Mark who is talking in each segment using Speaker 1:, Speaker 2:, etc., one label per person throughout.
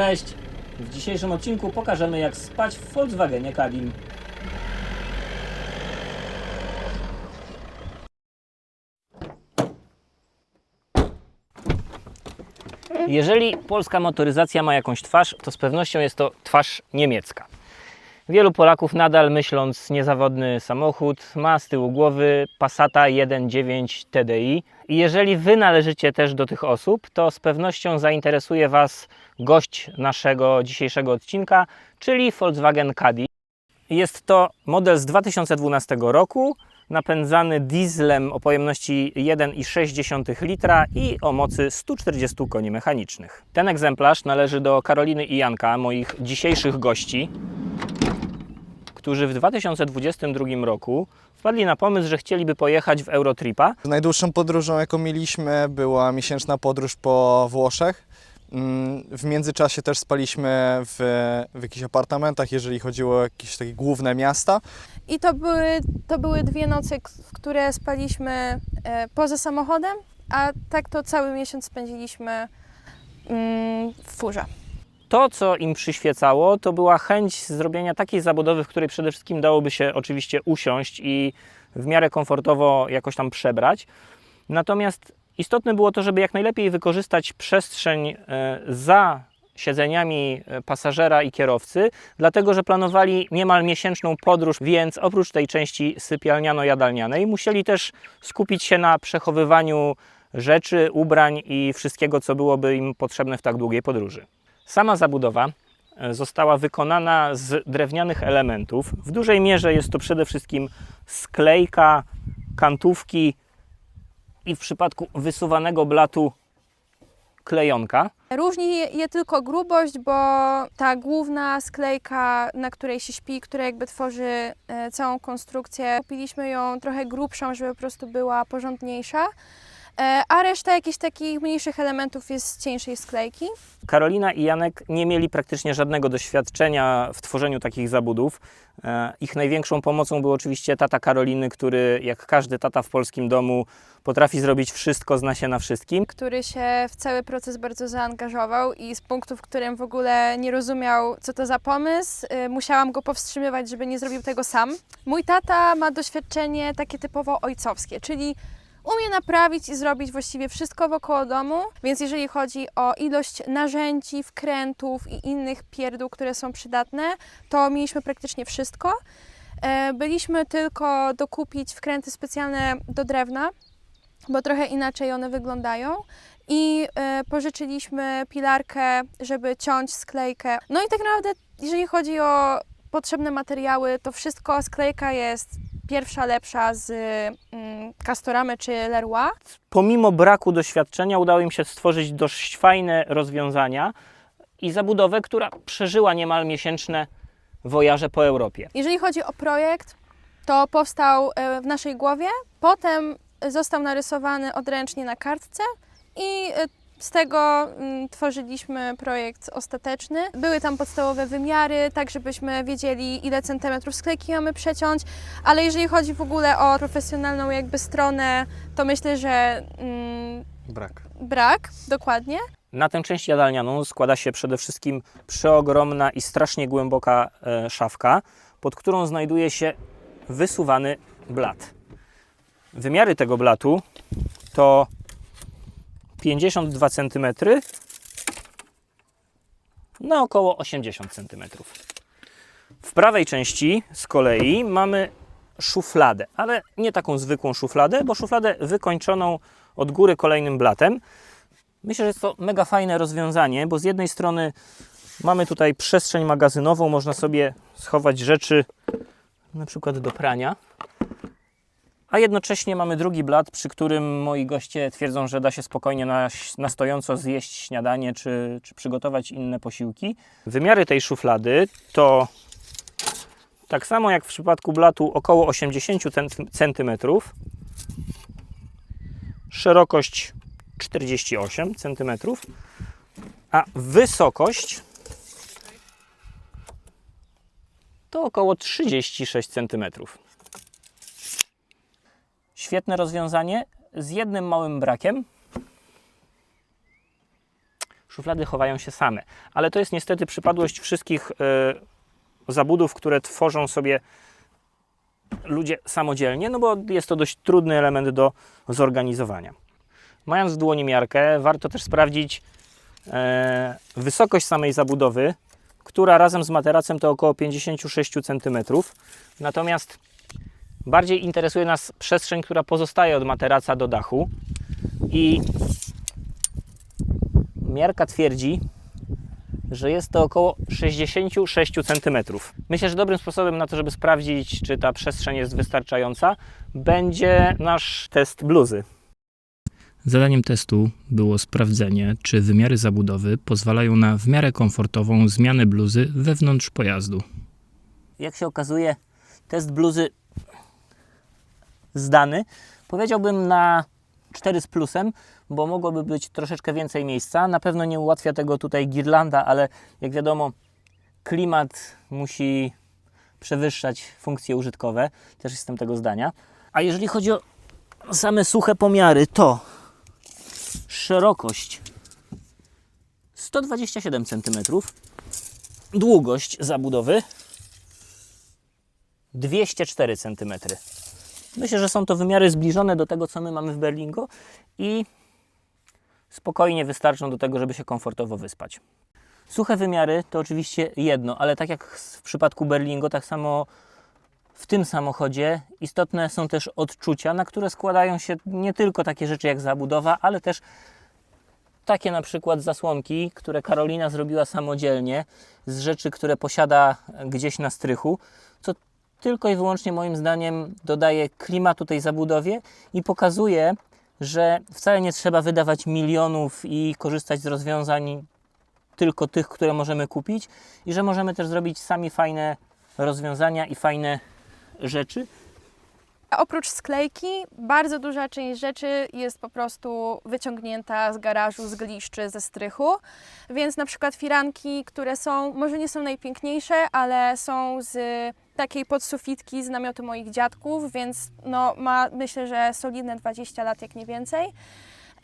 Speaker 1: Cześć! W dzisiejszym odcinku pokażemy jak spać w Volkswagenie Caddim. Jeżeli polska motoryzacja ma jakąś twarz, to z pewnością jest to twarz niemiecka. Wielu Polaków nadal myśląc niezawodny samochód ma z tyłu głowy Passata 1.9 TDI i jeżeli Wy należycie też do tych osób, to z pewnością zainteresuje Was gość naszego dzisiejszego odcinka, czyli Volkswagen Caddy. Jest to model z 2012 roku, napędzany dieslem o pojemności 1,6 litra i o mocy 140 koni mechanicznych. Ten egzemplarz należy do Karoliny i Janka, moich dzisiejszych gości którzy w 2022 roku wpadli na pomysł, że chcieliby pojechać w Eurotripa.
Speaker 2: Najdłuższą podróżą, jaką mieliśmy, była miesięczna podróż po Włoszech. Mm, W międzyczasie też spaliśmy w, w jakichś apartamentach, jeżeli chodziło o jakieś takie główne miasta.
Speaker 3: I to były, to były dwie noce, w które spaliśmy e, poza samochodem, a tak to cały miesiąc spędziliśmy mm, w furze.
Speaker 1: To, co im przyświecało, to była chęć zrobienia takiej zabudowy, w której przede wszystkim dałoby się oczywiście usiąść i w miarę komfortowo jakoś tam przebrać. Natomiast istotne było to, żeby jak najlepiej wykorzystać przestrzeń e, za siedzeniami e, pasażera i kierowcy, dlatego że planowali niemal miesięczną podróż, więc oprócz tej części sypialniano-jadalnianej musieli też skupić się na przechowywaniu rzeczy, ubrań i wszystkiego, co byłoby im potrzebne w tak długiej podróży. Sama zabudowa e, została wykonana z drewnianych elementów. W dużej mierze jest to przede wszystkim sklejka, kantówki i w przypadku wysuwanego blatu klejonka.
Speaker 3: Różni je, tylko grubość, bo ta główna sklejka, na której się śpi, która jakby tworzy e, całą konstrukcję, kupiliśmy ją trochę grubszą, żeby po prostu była porządniejsza. E, a reszta jakichś takich mniejszych elementów jest z cieńszej sklejki.
Speaker 1: Karolina i Janek nie mieli praktycznie żadnego doświadczenia w tworzeniu takich zabudów. E, Ich największą pomocą był oczywiście tata Karoliny, który jak każdy tata w polskim domu potrafi zrobić wszystko, zna się na wszystkim.
Speaker 3: który się w cały proces bardzo zaangażował i z punktu, w którym w ogóle nie rozumiał, co to za pomysł, y, musiałam go powstrzymywać, żeby nie zrobił tego sam. Mój tata ma doświadczenie takie typowo ojcowskie, czyli umie naprawić i zrobić właściwie wszystko wokoło domu, więc jeżeli chodzi o ilość narzędzi, wkrętów i innych pierdół, które są przydatne, to mieliśmy praktycznie wszystko. E, Byliśmy tylko dokupić wkręty specjalne do drewna, bo trochę inaczej one wyglądają. I e, pożyczyliśmy pilarkę, żeby ciąć sklejkę. No i tak naprawdę, jeżeli chodzi o potrzebne materiały, to wszystko, sklejka jest pierwsza lepsza z mm, Castoramy czy Leroy.
Speaker 1: Pomimo braku doświadczenia udało im się stworzyć dość fajne rozwiązania i zabudowę, która przeżyła niemal miesięczne wojaże po Europie.
Speaker 3: Jeżeli chodzi o projekt, to powstał e, w naszej głowie, potem został narysowany odręcznie na kartce i e, z tego mm, tworzyliśmy projekt ostateczny. Były tam podstawowe wymiary, tak żebyśmy wiedzieli, ile centymetrów sklejki mamy przeciąć, ale jeżeli chodzi w ogóle o profesjonalną jakby stronę, to myślę, że mm,
Speaker 2: Brak.
Speaker 3: brak, dokładnie.
Speaker 1: Na tę część jadalnianą składa się przede wszystkim przeogromna i strasznie głęboka e, szafka, pod którą znajduje się wysuwany blat. Wymiary tego blatu to 52 cm na około 80 cm. W prawej części z kolei mamy szufladę, ale nie taką zwykłą szufladę, bo szufladę wykończoną od góry kolejnym blatem. Myślę, że jest to mega fajne rozwiązanie, bo z jednej strony mamy tutaj przestrzeń magazynową, można sobie schować rzeczy na przykład do prania, a jednocześnie mamy drugi blat, przy którym moi goście twierdzą, że da się spokojnie na, na stojąco zjeść śniadanie czy, czy przygotować inne posiłki. Wymiary tej szuflady to tak samo jak w przypadku blatu około 80 cm, szerokość 48 cm, a wysokość to około 36 cm. Świetne rozwiązanie z jednym małym brakiem. szuflady chowają się same. Ale to jest niestety przypadłość wszystkich e, zabudów, które tworzą sobie ludzie samodzielnie, no bo jest to dość trudny element do zorganizowania. Mając w dłoni miarkę, warto też sprawdzić e, wysokość samej zabudowy, która razem z materacem to około 56 cm. Natomiast bardziej interesuje nas przestrzeń, która pozostaje od materaca do dachu. I miarka twierdzi, że jest to około 66 cm. Myślę, że dobrym sposobem na to, żeby sprawdzić, czy ta przestrzeń jest wystarczająca, będzie nasz test bluzy.
Speaker 4: Zadaniem testu było sprawdzenie, czy wymiary zabudowy pozwalają na w miarę komfortową zmianę bluzy wewnątrz pojazdu.
Speaker 1: Jak się okazuje, test bluzy zdany. Powiedziałbym na 4 z plusem, bo mogłoby być troszeczkę więcej miejsca. Na pewno nie ułatwia tego tutaj girlanda, ale jak wiadomo, klimat musi przewyższać funkcje użytkowe. Też jestem tego zdania. A jeżeli chodzi o same suche pomiary, to szerokość 127 cm, długość zabudowy 204 cm. Myślę, że są to wymiary zbliżone do tego, co my mamy w Berlingo i spokojnie wystarczą do tego, żeby się komfortowo wyspać. Suche wymiary to oczywiście jedno, ale tak jak w przypadku Berlingo, tak samo w tym samochodzie istotne są też odczucia, na które składają się nie tylko takie rzeczy jak zabudowa, ale też takie na przykład zasłonki, które Karolina zrobiła samodzielnie z rzeczy, które posiada gdzieś na strychu, tylko i wyłącznie moim zdaniem dodaje klimatu tej zabudowie i pokazuje, że wcale nie trzeba wydawać milionów i korzystać z rozwiązań tylko tych, które możemy kupić i że możemy też zrobić sami fajne rozwiązania i fajne rzeczy.
Speaker 3: Oprócz sklejki, bardzo duża część rzeczy jest po prostu wyciągnięta z garażu, z gliszczy, ze strychu. Więc na przykład firanki, które są, może nie są najpiękniejsze, ale są z takiej podsufitki z namiotu moich dziadków, więc no, ma myślę, że solidne 20 lat, jak nie więcej.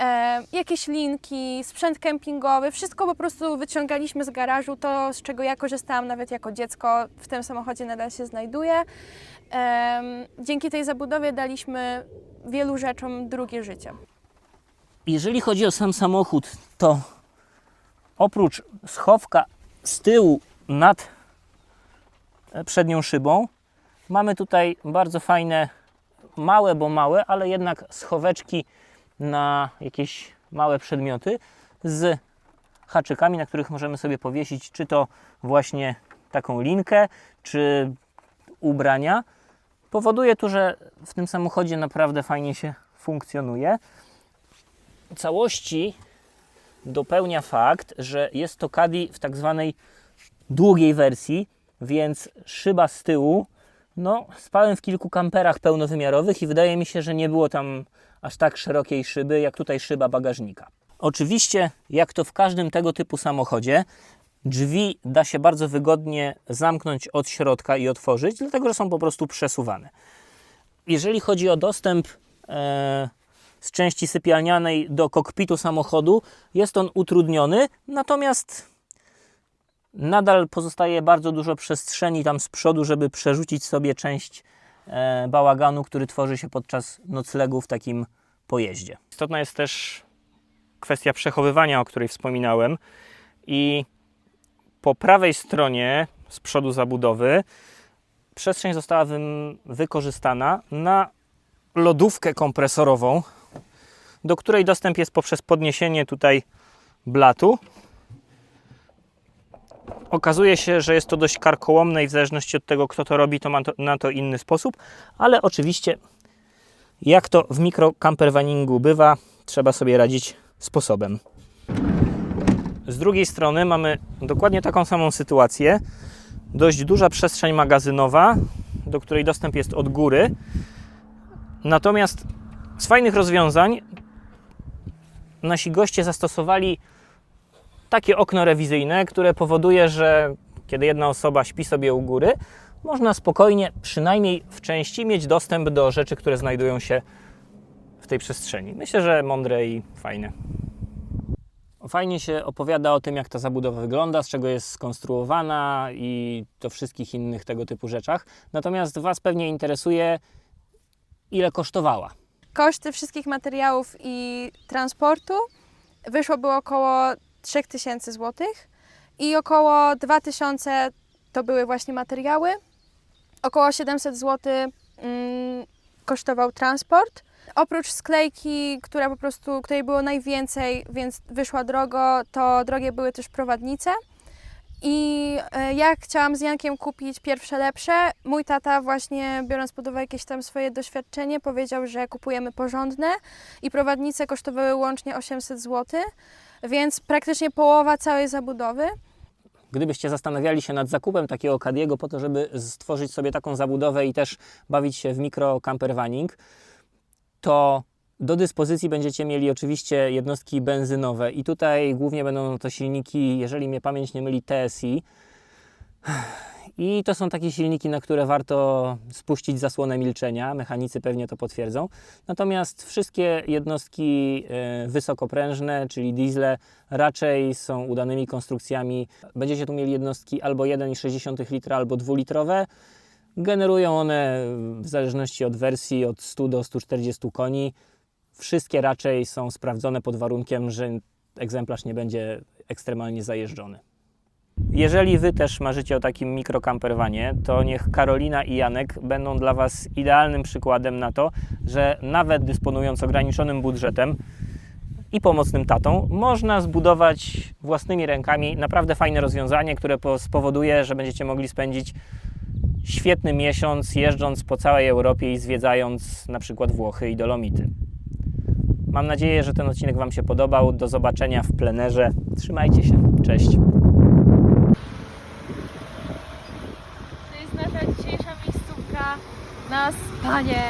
Speaker 3: E, jakieś linki, sprzęt kempingowy, wszystko po prostu wyciągaliśmy z garażu. To, z czego ja korzystałam nawet jako dziecko, w tym samochodzie nadal się znajduje. Dzięki tej zabudowie daliśmy wielu rzeczom drugie życie.
Speaker 1: Jeżeli chodzi o sam samochód, to oprócz schowka z tyłu nad e, przednią szybą, mamy tutaj bardzo fajne, małe, bo małe, ale jednak schoweczki na jakieś małe przedmioty z haczykami, na których możemy sobie powiesić, czy to właśnie taką linkę, czy ubrania. Powoduje to, że w tym samochodzie naprawdę fajnie się funkcjonuje całości dopełnia fakt, że jest to Caddy w tak zwanej długiej wersji, więc szyba z tyłu, no spałem w kilku kamperach pełnowymiarowych i wydaje mi się, że nie było tam aż tak szerokiej szyby, jak tutaj szyba bagażnika. Oczywiście, jak to w każdym tego typu samochodzie, drzwi da się bardzo wygodnie zamknąć od środka i otworzyć, dlatego że są po prostu przesuwane. Jeżeli chodzi o dostęp e, z części sypialnianej do kokpitu samochodu, jest on utrudniony, natomiast nadal pozostaje bardzo dużo przestrzeni tam z przodu, żeby przerzucić sobie część e, bałaganu, który tworzy się podczas noclegu w takim pojeździe. Istotna jest też kwestia przechowywania, o której wspominałem i po prawej stronie z przodu zabudowy przestrzeń została wym- wykorzystana na lodówkę kompresorową, do której dostęp jest poprzez podniesienie tutaj blatu. Okazuje się, że jest to dość karkołomne i w zależności od tego, kto to robi, to ma to, na to inny sposób, ale oczywiście, jak to w mikrocampervaningu bywa, trzeba sobie radzić sposobem. Z drugiej strony mamy dokładnie taką samą sytuację. Dość duża przestrzeń magazynowa, do której dostęp jest od góry. Natomiast z fajnych rozwiązań nasi goście zastosowali takie okno rewizyjne, które powoduje, że kiedy jedna osoba śpi sobie u góry, można spokojnie, przynajmniej w części, mieć dostęp do rzeczy, które znajdują się w tej przestrzeni. Myślę, że mądre i fajne. Fajnie się opowiada o tym, jak ta zabudowa wygląda, z czego jest skonstruowana i to wszystkich innych tego typu rzeczach. Natomiast Was pewnie interesuje, ile kosztowała.
Speaker 3: Koszty wszystkich materiałów i transportu wyszło było około 3000 zł i około 2000 to były właśnie materiały. Około 700 zł mm, kosztował transport. Oprócz sklejki, która po prostu, której było najwięcej, więc wyszła drogo, to drogie były też prowadnice. I e, jak chciałam z Jankiem kupić pierwsze lepsze, mój tata właśnie biorąc pod uwagę jakieś tam swoje doświadczenie powiedział, że kupujemy porządne i prowadnice kosztowały łącznie 800 zł, więc praktycznie połowa całej zabudowy.
Speaker 1: Gdybyście zastanawiali się nad zakupem takiego Cadiego po to, żeby stworzyć sobie taką zabudowę i też bawić się w mikro campervaning, to do dyspozycji będziecie mieli oczywiście jednostki benzynowe i tutaj głównie będą to silniki, jeżeli mnie pamięć nie myli, TSI. I to są takie silniki, na które warto spuścić zasłonę milczenia. Mechanicy pewnie to potwierdzą. Natomiast wszystkie jednostki e, wysokoprężne, czyli diesle, raczej są udanymi konstrukcjami. Będziecie tu mieli jednostki albo 1,6 litra, albo 2-litrowe. Generują one w zależności od wersji od 100 do 140 koni. Wszystkie raczej są sprawdzone pod warunkiem, że egzemplarz nie będzie ekstremalnie zajeżdżony. Jeżeli Wy też marzycie o takim mikrocamperwanie, to niech Karolina i Janek będą dla Was idealnym przykładem na to, że nawet dysponując ograniczonym budżetem i pomocnym tatą, można zbudować własnymi rękami naprawdę fajne rozwiązanie, które po- spowoduje, że będziecie mogli spędzić świetny miesiąc jeżdżąc po całej Europie i zwiedzając na przykład Włochy i Dolomity. Mam nadzieję, że ten odcinek Wam się podobał. Do zobaczenia w plenerze. Trzymajcie się. Cześć.
Speaker 3: To jest nasza dzisiejsza miejscówka na spanie.